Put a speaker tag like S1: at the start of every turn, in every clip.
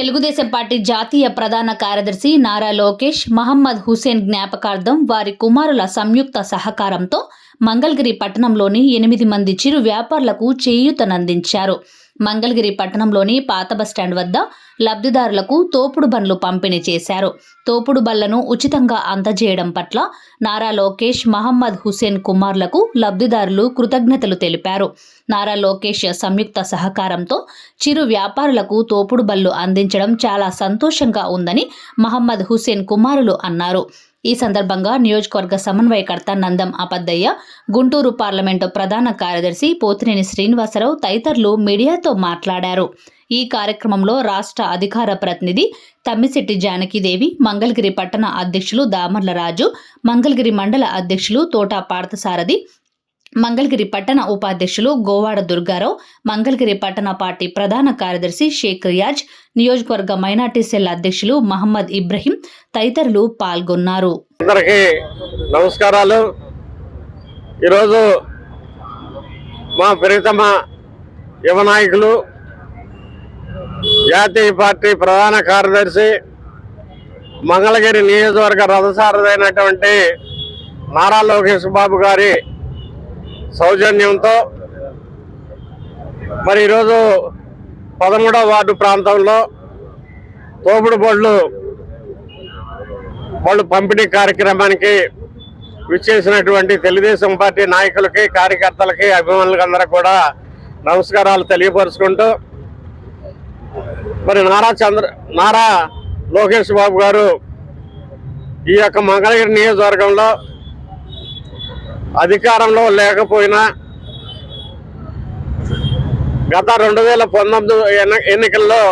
S1: Telugu Desam party జాతీయ ప్రధాన కార్యదర్శి నారా లోకేష్ మహమ్మద్ హుసేన్ జ్ఞాపకార్థం వారి కుమారుల సంయుక్త సహకారంతో మంగళగిరి పట్టణంలోని ఎనిమిది మంది చిరు వ్యాపారులకు చేయూతనందించారు. మంగళగిరి పట్టణంలోని పాత బస్టాండ్ వద్ద లబ్ధిదారులకు తోపుడు బండ్లు పంపిణీ చేశారు. తోపుడు బళ్ళను ఉచితంగా అందజేయడం పట్ల నారా లోకేష్ మహమ్మద్ హుసేన్ కుమార్లకు లబ్ధిదారులు కృతజ్ఞతలు తెలిపారు. నారా లోకేష్ సంయుక్త సహకారంతో చిరు వ్యాపారులకు తోపుడు బళ్ళు అందించడం చాలా సంతోషంగా ఉందని మహమ్మద్ హుసేన్ కుమారులు అన్నారు. ఈ సందర్భంగా నియోజకవర్గ సమన్వయకర్త నందం అపద్దయ్య గుంటూరు పార్లమెంటు ప్రధాన కార్యదర్శి పోతినేని శ్రీనివాసరావు తదితరులు మీడియాతో మాట్లాడారు. ఈ కార్యక్రమంలో రాష్ట్ర అధికార ప్రతినిధి తమ్మిశెట్టి జానకిదేవి మంగళగిరి పట్టణ అధ్యక్షులు దామర్ల రాజు మంగళగిరి మండల అధ్యక్షులు తోట పార్థసారథి మంగళగిరి పట్టణ ఉపాధ్యక్షులు గోవాడ దుర్గారావు మంగళగిరి పట్టణ పార్టీ ప్రధాన కార్యదర్శి షేక్ రియాజ్ నియోజకవర్గ మైనార్టీ సెల్ అధ్యక్షులు మహమ్మద్ ఇబ్రహీం తదితరులు పాల్గొన్నారు.
S2: అందరికీ నమస్కారాలు. ఈరోజు మా ప్రియతమ యువ నాయకులు జాతీయ పార్టీ ప్రధాన కార్యదర్శి మంగళగిరి నియోజకవర్గ రథసారథైనటువంటి నారా లోకేష్ బాబు గారి సౌజన్యంతో మరి ఈరోజు పదమూడవ వార్డు ప్రాంతంలో తోపుడు బళ్ళు వాళ్ళు పంపిణీ కార్యక్రమానికి విచ్చేసినటువంటి తెలుగుదేశం పార్టీ నాయకులకి కార్యకర్తలకి అభిమానులకి అందరూ కూడా నమస్కారాలు తెలియపరుచుకుంటూ మరి నారా చంద్ర నారా లోకేష్ బాబు గారు ఈ యొక్క మంగళగిరి నియోజకవర్గంలో అధికారంలో లేకపోయినా గత రెండు వేల పంతొమ్మిది ఎన్ని- ఎన్నికల్లో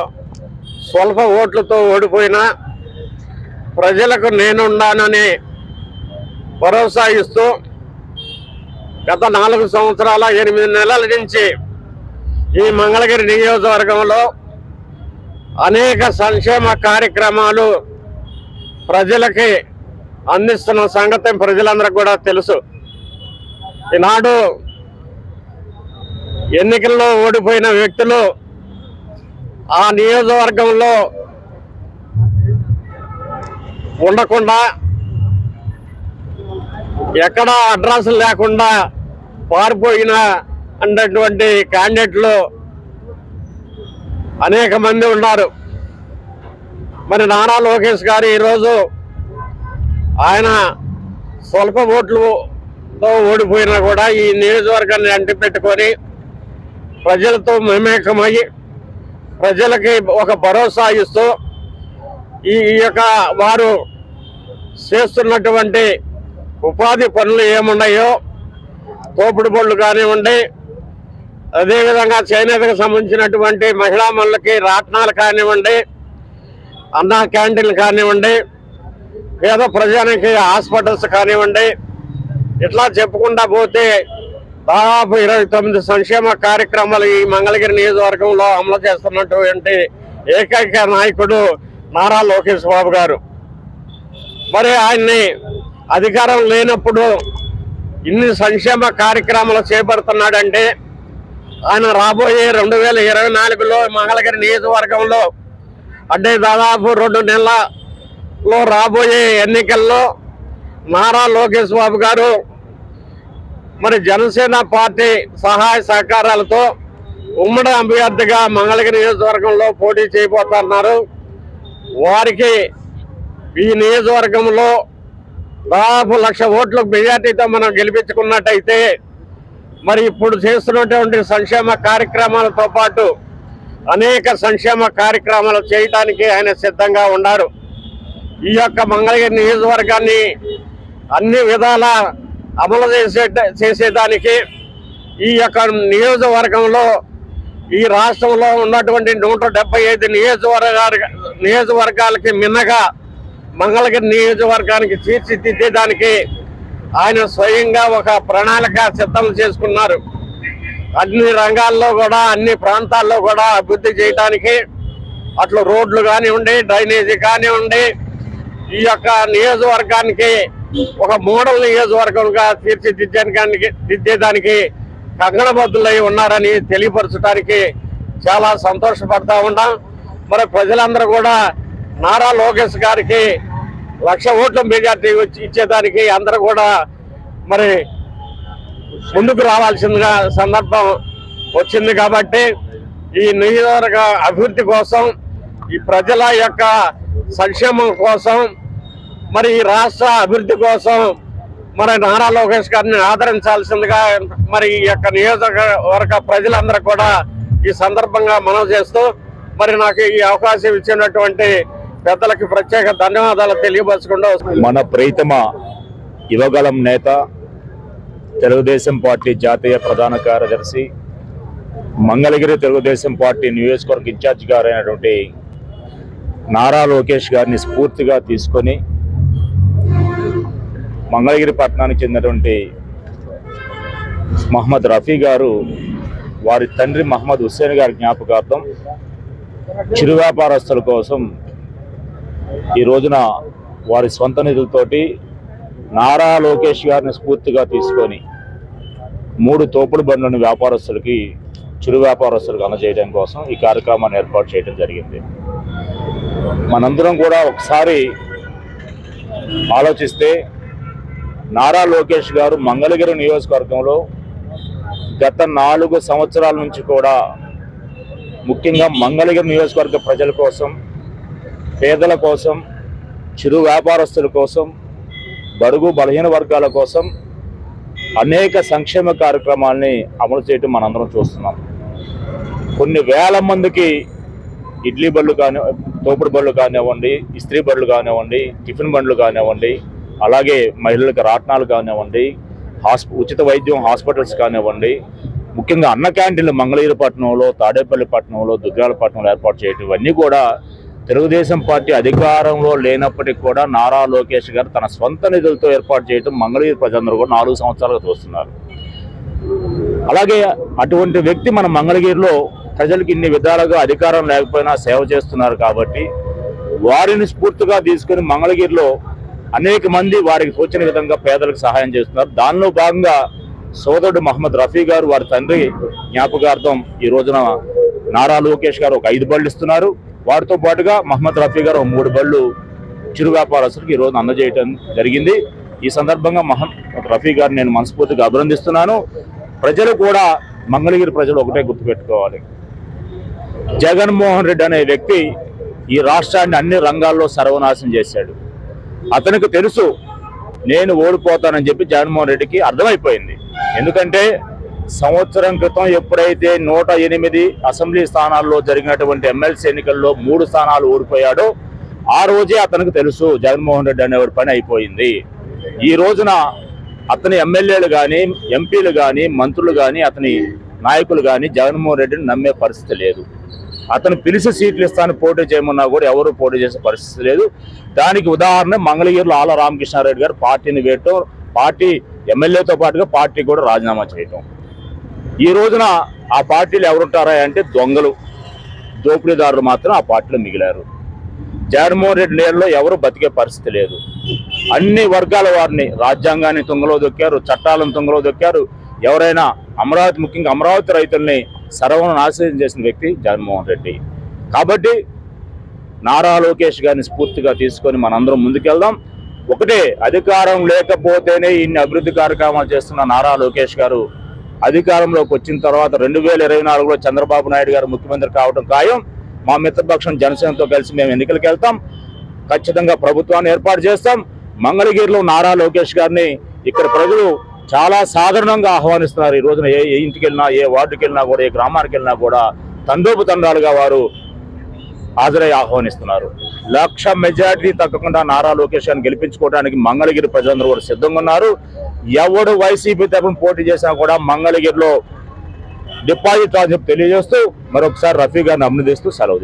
S2: స్వల్ప ఓట్లతో ఓడిపోయినా ప్రజలకు నేనున్నానని భరోసా ఇస్తూ గత నాలుగు సంవత్సరాల ఎనిమిది నెలల నుంచి ఈ మంగళగిరి నియోజకవర్గంలో అనేక సంక్షేమ కార్యక్రమాలు ప్రజలకి అందిస్తున్న సంగతి ప్రజలందరికీ కూడా తెలుసు. ఈనాడు ఎన్నికల్లో ఓడిపోయిన వ్యక్తులు ఆ నియోజకవర్గంలో ఉండకుండా ఎక్కడ అడ్రస్ లేకుండా పారిపోయిన అన్నటువంటి క్యాండిడేట్లు అనేక మంది ఉన్నారు. మరి నారా లోకేష్ గారు ఈరోజు ఆయన స్వల్ప ఓట్లు ఓడిపోయినా కూడా ఈ నియోజకవర్గాన్ని అంటి పెట్టుకొని ప్రజలతో మమేకమయ్యి ప్రజలకి ఒక భరోసా ఇస్తూ ఈ ఈ యొక్క వారు చేస్తున్నటువంటి ఉపాధి పనులు ఏమున్నాయో తోపుడు బళ్ళు కానివ్వండి అదేవిధంగా చేనేతకు సంబంధించినటువంటి మహిళా మనులకి రాట్నాలు కానివ్వండి అన్న క్యాంటీన్లు కానివ్వండి పేద ప్రజానికి హాస్పిటల్స్ కానివ్వండి ఇట్లా చెప్పుకుంటా పోతే దాదాపు ఇరవై తొమ్మిది సంక్షేమ కార్యక్రమాలు ఈ మంగళగిరి నియోజకవర్గంలో అమలు చేస్తున్నటువంటి ఏకైక నాయకుడు నారా లోకేష్ బాబు గారు. మరి ఆయన్ని అధికారం లేనప్పుడు ఇన్ని సంక్షేమ కార్యక్రమాలు చేపడుతున్నాడంటే ఆయన రాబోయే రెండు వేల ఇరవై నాలుగులో మంగళగిరి నియోజకవర్గంలో అంటే దాదాపు రెండు నెలల్లో రాబోయే ఎన్నికల్లో నారా లోకేష్ బాబు గారు మరి జనసేన పార్టీ సహాయ సహకారాలతో ఉమ్మడి అభ్యర్థిగా మంగళగిరి నియోజకవర్గంలో పోటీ చేయబోతున్నారు. వారికి ఈ నియోజకవర్గంలో దాదాపు లక్ష ఓట్ల మెజార్టీతో మనం గెలిపించుకున్నట్టయితే మరి ఇప్పుడు చేస్తున్నటువంటి సంక్షేమ కార్యక్రమాలతో పాటు అనేక సంక్షేమ కార్యక్రమాలు చేయటానికి ఆయన సిద్ధంగా ఉన్నారు. ఈ యొక్క మంగళగిరి నియోజకవర్గాన్ని అన్ని విధాల అమలు చేసే చేసేదానికి ఈ యొక్క నియోజకవర్గంలో ఈ రాష్ట్రంలో ఉన్నటువంటి నూట డెబ్బై ఐదు నియోజకవర్గ నియోజకవర్గాలకి మిన్నగా మంగళగిరి నియోజకవర్గానికి తీర్చిదిద్దేదానికి ఆయన స్వయంగా ఒక ప్రణాళిక సిద్ధం చేసుకున్నారు. అన్ని రంగాల్లో కూడా అన్ని ప్రాంతాల్లో కూడా అభివృద్ధి చేయడానికి అట్లా రోడ్లు కానివ్వండి డ్రైనేజీ కానివ్వండి ఈ యొక్క నియోజకవర్గానికి ఒక మోడల్ నియోజకవర్గంగా తీర్చిదిద్దడానికి దిద్దేదానికి కంగణబద్దులై ఉన్నారని తెలియపరచడానికి చాలా సంతోషపడతా ఉన్నాం. మరి ప్రజలందరూ కూడా నారా లోకేష్ గారికి లక్ష ఓట్ల మెజార్టీ వచ్చి ఇచ్చేదానికి అందరూ కూడా మరి ముందుకు రావాల్సిందిగా సందర్భం వచ్చింది కాబట్టి ఈ నియోజకవర్గ అభివృద్ధి కోసం ఈ ప్రజల యొక్క సంక్షేమం కోసం మరి ఈ రాష్ట్ర అభివృద్ధి కోసం మరి నారా లోకేష్ గారిని ఆదరించాల్సిందిగా మరి ఈ యొక్క నియోజకవర్గ ప్రజలందరూ కూడా ఈ సందర్భంగా మనం చేస్తూ మరి నాకు ఈ అవకాశం ఇచ్చినటువంటి పెద్దలకి ప్రత్యేక ధన్యవాదాలు తెలియపరచుకుంటూ
S3: మన ప్రీతమ యువగలం నేత తెలుగుదేశం పార్టీ జాతీయ ప్రధాన కార్యదర్శి మంగళగిరి తెలుగుదేశం పార్టీ నియోజకవర్గ ఇన్ఛార్జ్ గారైనటువంటి నారా లోకేష్ గారిని స్ఫూర్తిగా తీసుకొని మంగళగిరి పట్టణానికి చెందినటువంటి మహమ్మద్ రఫీ గారు వారి తండ్రి మహమ్మద్ హుస్సేన్ గారి జ్ఞాపకార్థం చిరు వ్యాపారస్తుల కోసం ఈ రోజున వారి సొంత నిధులతోటి నారా లోకేష్ గారిని స్ఫూర్తిగా తీసుకొని మూడు తోపుడు బండ్లను వ్యాపారస్తులకి చిరు వ్యాపారస్తులకు అందజేయడం కోసం ఈ కార్యక్రమాన్ని ఏర్పాటు చేయడం జరిగింది. మనందరం కూడా ఒకసారి ఆలోచిస్తే నారా లోకేష్ గారు మంగళగిరి నియోజకవర్గంలో గత నాలుగు సంవత్సరాల నుంచి కూడా ముఖ్యంగా మంగళగిరి నియోజకవర్గ ప్రజల కోసం పేదల కోసం చిరు వ్యాపారస్తుల కోసం బడుగు బలహీన వర్గాల కోసం అనేక సంక్షేమ కార్యక్రమాల్ని అమలు చేయటం మనందరం చూస్తున్నాం. కొన్ని వేల మందికి ఇడ్లీ బళ్ళు కాని తోపుడు బళ్ళు కానివ్వండి ఇస్త్రీ బళ్ళు కానివ్వండి టిఫిన్ బండ్లు కానివ్వండి అలాగే మహిళలకు రాట్నాలు కానివ్వండి హాస్ప ఉచిత వైద్యం హాస్పిటల్స్ కానివ్వండి ముఖ్యంగా అన్న క్యాంటీన్లు మంగళగిరి పట్టణంలో తాడేపల్లి పట్టణంలో దుగ్గాల పట్టణంలో ఏర్పాటు చేయటం ఇవన్నీ కూడా తెలుగుదేశం పార్టీ అధికారంలో లేనప్పటికీ కూడా నారా లోకేష్ గారు తన సొంత నిధులతో ఏర్పాటు చేయడం మంగళగిరి ప్రజలందరూ కూడా నాలుగు సంవత్సరాలుగా చూస్తున్నారు. అలాగే అటువంటి వ్యక్తి మన మంగళగిరిలో ప్రజలకు ఇన్ని విధాలుగా అధికారం లేకపోయినా సేవ చేస్తున్నారు కాబట్టి వారిని స్ఫూర్తిగా తీసుకుని మంగళగిరిలో అనేక మంది వారికి తోచిన విధంగా పేదలకు సహాయం చేస్తున్నారు. దానిలో భాగంగా సోదరుడు మహమ్మద్ రఫీ గారు వారి తండ్రి జ్ఞాపకార్థం ఈ రోజున నారా లోకేష్ గారు ఒక ఐదు బళ్ళు ఇస్తున్నారు. వారితో పాటుగా మహమ్మద్ రఫీ గారు ఒక మూడు బళ్ళు చిరు వ్యాపారస్తులకు ఈ రోజు అందజేయటం జరిగింది. ఈ సందర్భంగా మహమ్మద్ రఫీ గారు నేను మనస్ఫూర్తిగా అభినందిస్తున్నాను. ప్రజలు కూడా మంగళగిరి ప్రజలు ఒకటే గుర్తుపెట్టుకోవాలి. జగన్మోహన్ రెడ్డి అనే వ్యక్తి ఈ రాష్ట్రాన్ని అన్ని రంగాల్లో సర్వనాశనం చేశాడు. అతనికి తెలుసు నేను ఓడిపోతానని చెప్పి జగన్మోహన్ రెడ్డికి అర్థమైపోయింది. ఎందుకంటే సంవత్సరం క్రితం ఎప్పుడైతే నూట ఎనిమిది అసెంబ్లీ స్థానాల్లో జరిగినటువంటి ఎమ్మెల్సీ ఎన్నికల్లో మూడు స్థానాలు ఓడిపోయాడో ఆ రోజే అతనికి తెలుసు జగన్మోహన్ రెడ్డి అనేవాడి పని అయిపోయింది. ఈ రోజున అతని ఎమ్మెల్యేలు కానీ ఎంపీలు కానీ మంత్రులు కానీ అతని నాయకులు కానీ జగన్మోహన్ రెడ్డిని నమ్మే పరిస్థితి లేదు. అతను పిలిచి సీట్లు ఇస్తాను పోటీ చేయమన్నా కూడా ఎవరు పోటీ చేసే పరిస్థితి లేదు. దానికి ఉదాహరణ మంగళగిరిలో ఆల రామకృష్ణారెడ్డి గారు పార్టీని వేయటం పార్టీ ఎమ్మెల్యేతో పాటుగా పార్టీ కూడా రాజీనామా చేయటం. ఈ రోజున ఆ పార్టీలు ఎవరుంటారా అంటే దొంగలు. దోపిడీదారులు మాత్రం ఆ పార్టీలో మిగిలారు. జగన్మోహన్ రెడ్డి నేలలో ఎవరు బతికే పరిస్థితి లేదు. అన్ని వర్గాల వారిని రాజ్యాంగాన్ని తుంగలో దొక్కారు చట్టాలను తుంగలో దొక్కారు. ఎవరైనా అమరావతి ముఖ్యంగా అమరావతి రైతుల్ని సర్వం నాశనం చేసిన వ్యక్తి జగన్మోహన్ రెడ్డి. కాబట్టి నారా లోకేష్ గారిని స్ఫూర్తిగా తీసుకొని మనందరం ముందుకెళ్దాం. ఒకటే అధికారం లేకపోతేనే ఇన్ని అభివృద్ధి కార్యక్రమాలు చేస్తున్న నారా లోకేష్ గారు అధికారంలోకి వచ్చిన తర్వాత రెండు వేల ఇరవై నాలుగులో చంద్రబాబు నాయుడు గారు ముఖ్యమంత్రి కావడం ఖాయం. మా మిత్రపక్షం జనసేనతో కలిసి మేము ఎన్నికలకు వెళ్తాం ఖచ్చితంగా ప్రభుత్వాన్ని ఏర్పాటు చేస్తాం. మంగళగిరిలో నారా లోకేష్ గారిని ఇక్కడ ప్రజలు చాలా సాధారణంగా ఆహ్వానిస్తున్నారు ఈ రోజున ఏ ఇంటికి వెళ్ళినా ఏ వార్డుకి వెళ్ళినా కూడా ఏ గ్రామానికి వెళ్ళినా కూడా తండోపు తండాలుగా వారు హాజరై ఆహ్వానిస్తున్నారు. లక్ష మెజార్టీ తగ్గకుండా నారా లోకేష్ గారిని గెలిపించుకోవడానికి మంగళగిరి ప్రజలందరూ కూడా సిద్ధంగా ఉన్నారు. ఎవడు వైసీపీ తరఫున పోటీ చేసినా కూడా మంగళగిరిలో డిపాజిట్ అని చెప్పి తెలియజేస్తూ మరొకసారి రఫీ గారిని అభినందిస్తూ సెలవు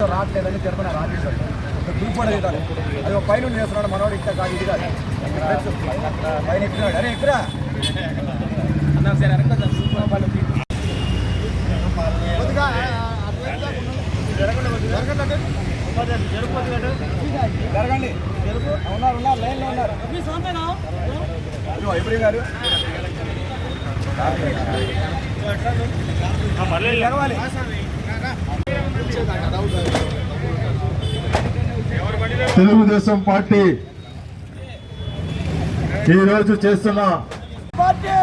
S3: తీసుకుంటాం
S4: రావట్లేదని తిరుపతి రాజేశాడు ఒక గ్రూప్ తీయాలి అది ఒక పైన చేస్తున్నాడు మనవాడు ఇక్కడ కాదు ఇది కాదు. పైన ఎక్కినాడు. అరే ఎక్కరా అన్నారు సార్ కొద్దిగా జరగండి. ఉన్నారు ఉన్నారు లైన్లో ఉన్నారు. జరగాలి.
S5: తెలుగుదేశం పార్టీ ఈ రోజు చేస్తున్న
S4: పార్టీ